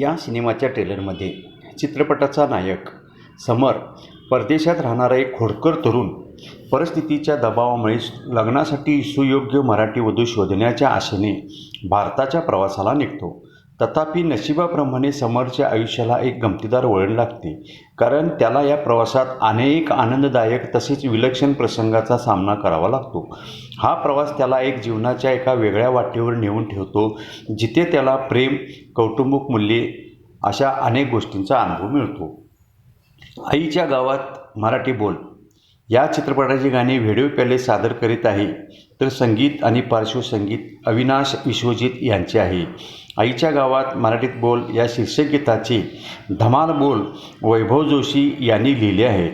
या सिनेमाच्या ट्रेलरमध्ये चित्रपटाचा नायक समर परदेशात राहणारा एक खोडकर तरुण परिस्थितीच्या दबावामुळे लग्नासाठी सुयोग्य मराठी वधू शोधण्याच्या आशेने भारताच्या प्रवासाला निघतो. तथापि नशिबाप्रमाणे समरच्या आयुष्याला एक गमतीदार वळण लागते. कारण त्याला या प्रवासात अनेक आनंददायक तसेच विलक्षण प्रसंगाचा सामना करावा लागतो. हा प्रवास त्याला एक जीवनाच्या एका वेगळ्या वाटेवर नेऊन ठेवतो जिथे त्याला प्रेम कौटुंबिक मूल्ये अशा अनेक गोष्टींचा अनुभव मिळतो. आईच्या गावात मराठी बोल. या चित्रपटाचे गाणे व्हिडिओ पॅलेस सादर करीत आहे तर संगीत आणि पार्श्वसंगीत अविनाश विश्वजित यांचे आहे. आईच्या गावात मराठीत बोल या शीर्षक गीताची धमाल बोल वैभव जोशी यांनी लिहिले आहेत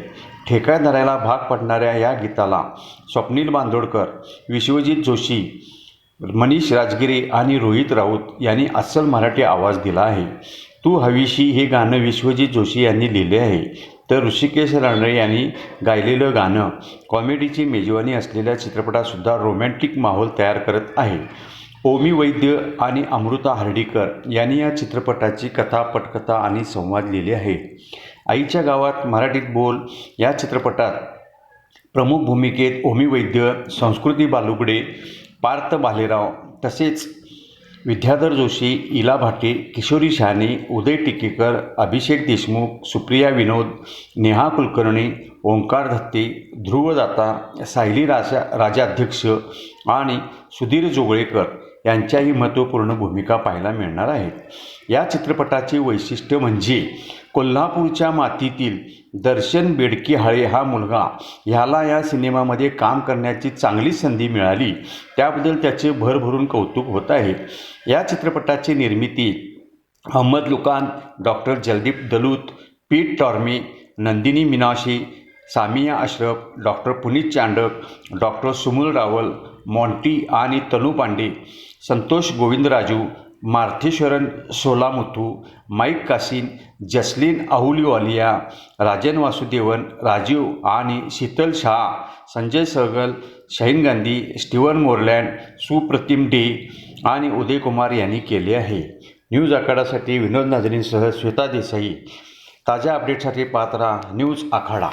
ठेकेदाराला भाग पडणाऱ्या या गीताला स्वप्नील बांदोडकर विश्वजित जोशी मनीष राजगिरे आणि रोहित राऊत यांनी अस्सल मराठी आवाज दिला आहे. तू हवीशी हे गाणं विश्वजित जोशी यांनी लिहिले आहे. तर ऋषिकेश रानडे यांनी गायलेलं गाणं कॉमेडीची मेजवानी असलेल्या चित्रपटातसुद्धा रोमॅन्टिक माहोल तयार करत आहे. ओमी वैद्य आणि अमृता हर्डीकर यांनी या चित्रपटाची कथा पटकथा आणि संवाद लिहिले आहे आईच्या गावात मराठीत बोल या चित्रपटात प्रमुख भूमिकेत ओमी वैद्य संस्कृती बालुगडे पार्थ भालेराव तसेच विद्याधर जोशी इला भाटे किशोरी शहाणे उदय टिकेकर अभिषेक देशमुख सुप्रिया विनोद नेहा कुलकर्णी ओंकार धत्ते ध्रुव दाता सायली राजा राजाध्यक्ष आणि सुधीर जोगळेकर यांच्याही महत्त्वपूर्ण भूमिका पाहायला मिळणार आहेत. या चित्रपटाचे वैशिष्ट्य म्हणजे कोल्हापूरच्या मातीतील दर्शन बेडकी हाळे हा मुलगा ह्याला या सिनेमामध्ये काम करण्याची चांगली संधी मिळाली. त्याबद्दल त्याचे भरभरून कौतुक होत आहे. या चित्रपटाची निर्मिती Ahmad लुकान doctor Jaldeep Dalut Pete Tormey Nandini Minashi Samiya Ashraf doctor Puneet Chandak doctor Sumul Rawal Monty आणि तनू पांडे संतोष गोविंदराजू मार्थेश्वरन सोलामुथू माईक कासिन जसलीन अहुलीवालिया राजन वासुदेवन राजीव आणि Sheetal Shah Sanjay Sehgal Shaheen Gandhi Steven Moreland Supratim day आणि उदय कुमार यांनी केले आहे. न्यूज आखाडासाठी विनोद नाजरींसह श्वेता देसाई. ताज्या अपडेटसाठी पात्रा न्यूज आखाडा.